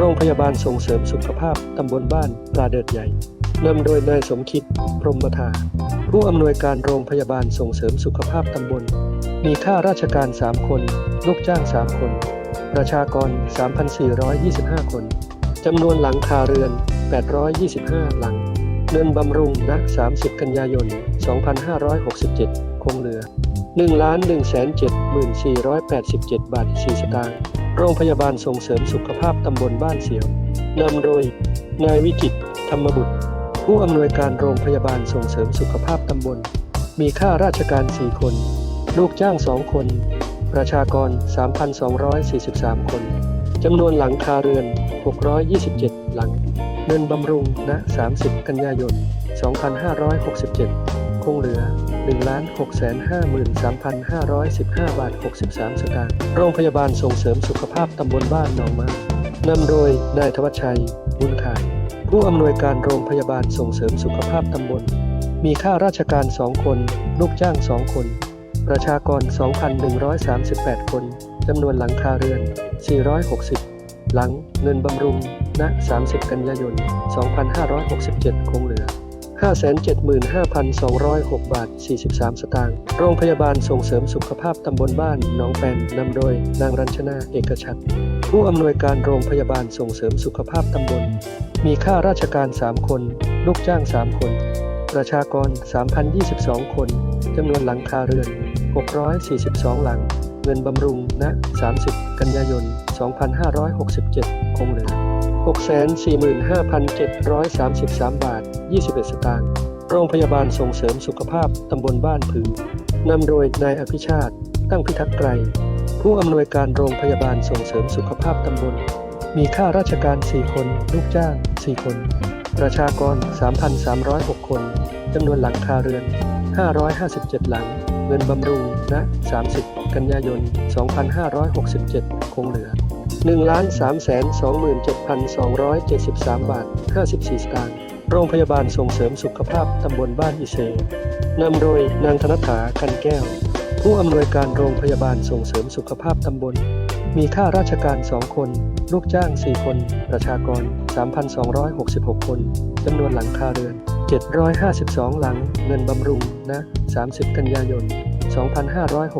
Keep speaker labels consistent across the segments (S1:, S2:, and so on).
S1: โรงพยาบาลส่งเสริมสุขภาพตำบลบ้านปลาเดิดใหญ่นำโดยนายสมคิดพรหมทา ผู้อำนวยการโรงพยาบาลส่งเสริมสุขภาพตำบล มีข้าราชการ 3 คน ลูกจ้าง 3 คน ประชากร 3,425 คน จำนวนหลังคาเรือน 825 หลัง เงินบำรุงณ30 กันยายน 2567 คงเหลือ 1ล้าน1 7 4 8 7 บาท 4 สตางค์ โรงพยาบาลส่งเสริมสุขภาพตำบลบ้านเสียวนำโดย นายวิจิตธรรมบุตร ผู้อำนวยการโรงพยาบาลส่งเสริมสุขภาพตำบล มีข้าราชการ 4 คน ลูกจ้าง 2 คน ประชากร 3,243 คน จำนวนหลังคาเรือน 627 หลัง เงินบำรุงณ 30 กันยายน 2567 คงเหลือ 1,653,515 บาท 63 สตางค์ โรงพยาบาลส่งเสริมสุขภาพตำบลบ้านหนองมานำโดย นายธวัชชัย บุญขาย ผู้อำนวยการโรงพยาบาลส่งเสริมสุขภาพตำบล มีข้าราชการ 2 คน ลูกจ้าง 2 คน ประชากร 2,138 คน จำนวนหลังคาเรือน 460 หลัง เงินบำรุง ณ 30 กันยายน 2567 คงเหลือ 575,206 บาท 43 สตางค์ โรงพยาบาลส่งเสริมสุขภาพตำบลบ้านหนองแปนนำโดยนางรัญชนาเอกชัด ผู้อำนวยการโรงพยาบาลส่งเสริมสุขภาพตำบล มีข้าราชการ 3 คน ลูกจ้าง 3 คน ประชากร 3,022 คนจำนวนหลังคาเรือน 642 หลัง เงินบำรุงณ30 กันยายน 2567 คงเหลือ 645,733 บาท 21 สตางค์ โรงพยาบาลส่งเสริมสุขภาพตำบลบ้านผือนำโดยนายอภิชาติ ตั้งพิทักษ์ไกร ผู้อำนวยการโรงพยาบาลส่งเสริมสุขภาพตำบล มีข้าราชการ 4 คน ลูกจ้าง 4 คน ประชากร 3,306 คนจำนวนหลังคาเรือน 557 หลัง เงินบำรุงณ30 กันยายน 2567 คงเหลือ 1,327,273 บาท 54 สตางค์ โรงพยาบาลส่งเสริมสุขภาพตำบลบ้านอิเซนำโดยนางธนถากันแก้ว ผู้อำนวยการโรงพยาบาลส่งเสริมสุขภาพตำบล มีข้าราชการ 2 คน ลูกจ้าง 4 คน ประชากร 3,266 คนจำนวนหลังคาเรือน 752 หลัง เงินบำรุงณ30 กันยายน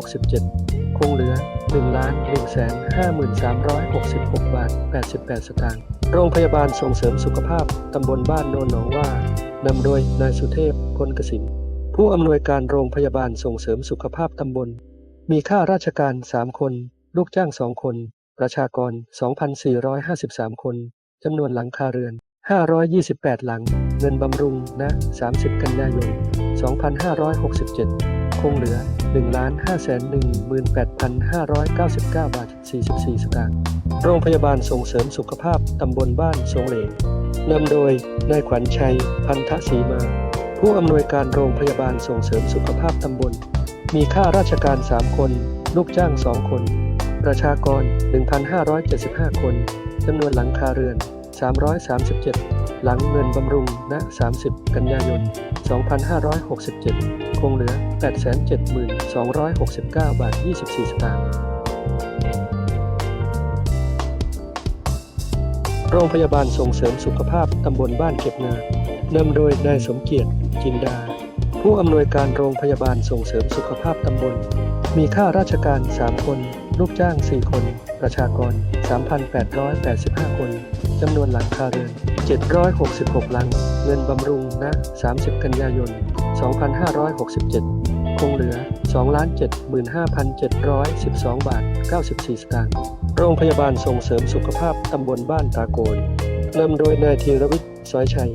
S1: 2567 คงเหลือ 1ล้าน1แสน5366 บาท 88 สตางค์ โรงพยาบาลส่งเสริมสุขภาพ ตำบลบ้านโนนหนองว่านำโดยนายสุเทพพลกสินผู้อำนวยการโรงพยาบาลส่งเสริมสุขภาพตำบล มีข้าราชการ 3 คน ลูกจ้าง 2 คน ประชากร 2,453 คน จำนวนหลังคาเรือน 528 หลัง เงินบำรุงณ30 กันยายน 2567 คงเหลือ 1,518,599 บาท 44 สตางค์ โรงพยาบาลส่งเสริมสุขภาพตำบลบ้านสงเหลงนำโดย นายขวัญชัย พันธศรีมา ผู้อำนวยการโรงพยาบาลส่งเสริมสุขภาพตำบล มีข้าราชการ 3 คน ลูกจ้าง 2 คน ประชากร 1,575 คนจำนวนหลังคาเรือน 337 หลังเงินบำรุงณ 30 กันยายน 2567 คงเหลือ 872,269 บาท 24 สตางค์ โรงพยาบาลส่งเสริมสุขภาพตำบลบ้านเก็บนานำโดยนายสมเกียรติจินดา ผู้อำนวยการโรงพยาบาลส่งเสริมสุขภาพตำบล มีข้าราชการ 3 คน ลูกจ้าง 4 คน ประชากร 3,885 คน จำนวนหลังคาเรือน 766 หลัง เงินบำรุงณ30 กันยายน 2567 คงเหลือ 2,75,712 บาท 94 สตางค์ โรงพยาบาลส่งเสริมสุขภาพตำบลบ้านตาโกนนำโดยนายธีรวิทย์สอยชัย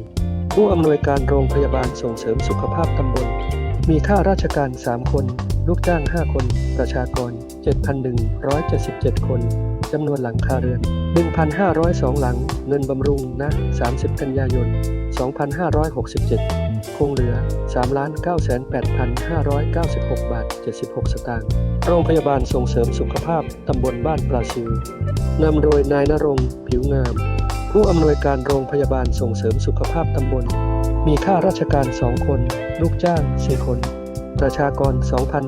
S1: ผู้อำนวยการโรงพยาบาลส่งเสริมสุขภาพตำบล มีข้าราชการ 3 คน ลูกจ้าง 5 คน ประชากร 7,177 คน จำนวนหลังคาเรือน 1,502 หลัง เงินบำรุงณ30 กันยายน 2567 คงเหลือ 3,908,596 บาท 76 สตางค์ โรงพยาบาลส่งเสริมสุขภาพตำบลบ้านปลาซิว นำโดยนายนรงผิวงาม ผู้อำนวยการโรงพยาบาลส่งเสริมสุขภาพตำบล มีข้าราชการ 2 คน ลูกจ้าง 4 คน ประชากร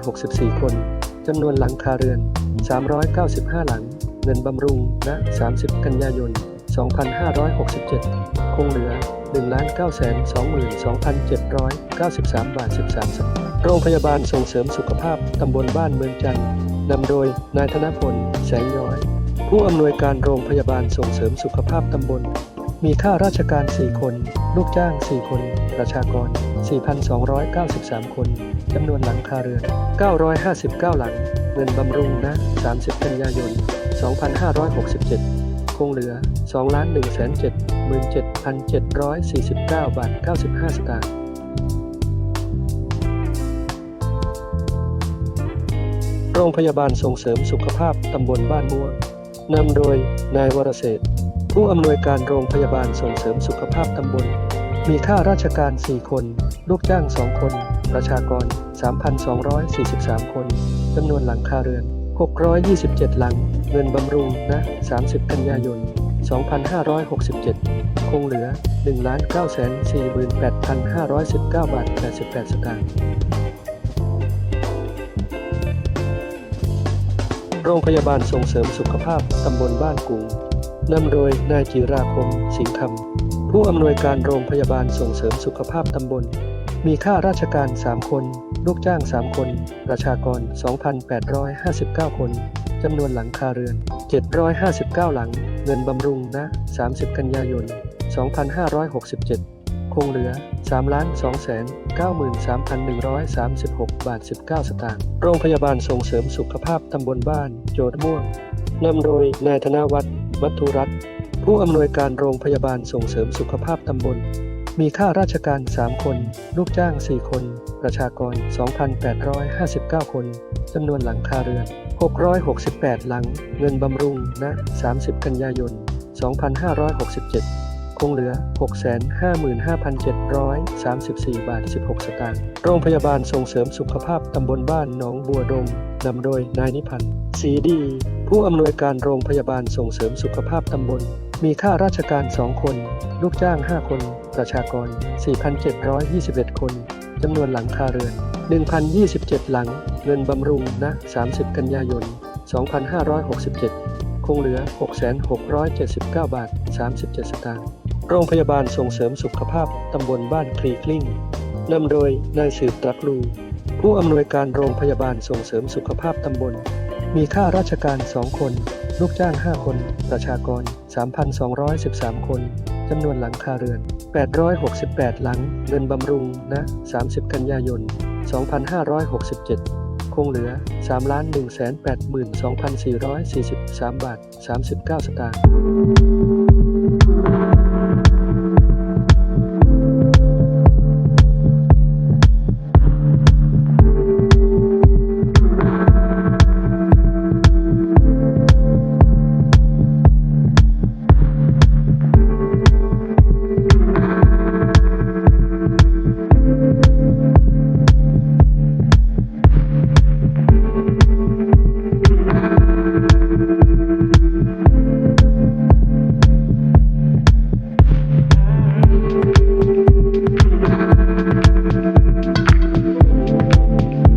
S1: 2,064 คนจำนวนหลังคาเรือน 395 หลัง เงินบำรุงณ30 กันยายน 2567 คงเหลือ 1 9 2 2 7 9 3 บาท 13สตางค์โรงพยาบาลส่งเสริมสุขภาพตำบลบ้านเมืองจันทร์นำโดยนายธนพล แสงย้อย ผู้อำนวยการโรงพยาบาลส่งเสริมสุขภาพตำบล มีข้าราชการ 4 คน ลูกจ้าง 4 คน ประชากร 4,293 คนจำนวนหลังคาเรือน 959 หลัง เงินบำรุงนะ 30 กันยายน 2567 คงเหลือ 2 1 7 7 749 บาท 95 สตางค์โรงพยาบาลส่งเสริมสุขภาพตำบลบ้านม่วงนำโดยนายวรเศรษฐผู้อำนวยการโรงพยาบาลส่งเสริมสุขภาพตำบล มีข้าราชการ 4 คน ลูกจ้าง 2 คน ประชากร 3,243 คนจำนวนหลังคาเรือน 627 หลัง เงินบำรุงนะ 30 กันยายน 2567 คงเหลือ 1,948,519 บาท 88 สตางค์ โรงพยาบาลส่งเสริมสุขภาพตำบลบ้านกุงนำโดยนายจิราคม สิงห์คำผู้อำนวยการโรงพยาบาลส่งเสริมสุขภาพตำบล มีข้าราชการ 3 คน ลูกจ้าง 3 คน ประชากร 2,859 คน จำนวนหลังคาเรือน 759 หลัง เงินบำรุงนะ 30 กันยายน 2567 คงเหลือ 3 2 9 3 1 3 6 บาท 19 สตางค์ โรงพยาบาลส่งเสริมสุขภาพตำบลบ้าน โจดม่วง นำโดยนายธนวัฒน์วัฒุรัตน์ผู้อำนวยการโรงพยาบาลส่งเสริมสุขภาพตำบล มีข้าราชการ 3 คน ลูกจ้าง 4 คน ประชากร 2,859 คน จำนวนหลังคาเรือน 668 หลัง เงินบำรุงณ30 กันยายน 2567 คงเหลือ 655,734 บาท 16 สตางค์ โรงพยาบาลส่งเสริมสุขภาพตำบลบ้านหนองบัวดงนำโดยนายนิพันธ์สีดี ผู้อำนวยการโรงพยาบาลส่งเสริมสุขภาพตำบล มีข้าราชการ 2 คน ลูกจ้าง 5 คน ประชากร 4,721 คน จำนวนหลังคาเรือน 1,027 หลัง เงินบำรุงณ30 กันยายน 2567 คงเหลือ 6,679 บาท 37 สตางค์ โรงพยาบาลส่งเสริมสุขภาพตำบลบ้านคลีกลิ้งนำโดยนายสืบตรักลู ผู้อำนวยการโรงพยาบาลส่งเสริมสุขภาพตำบล มีข้าราชการ 2 คน ลูกจ้าง 5 คน ประชากร 3,213 คน จำนวนหลังคาเรือน 868 หลัง เงินบำรุงณ30 กันยายน 2567 คงเหลือ 3 1 8 2 4 4 3 บาท 39 สตางค์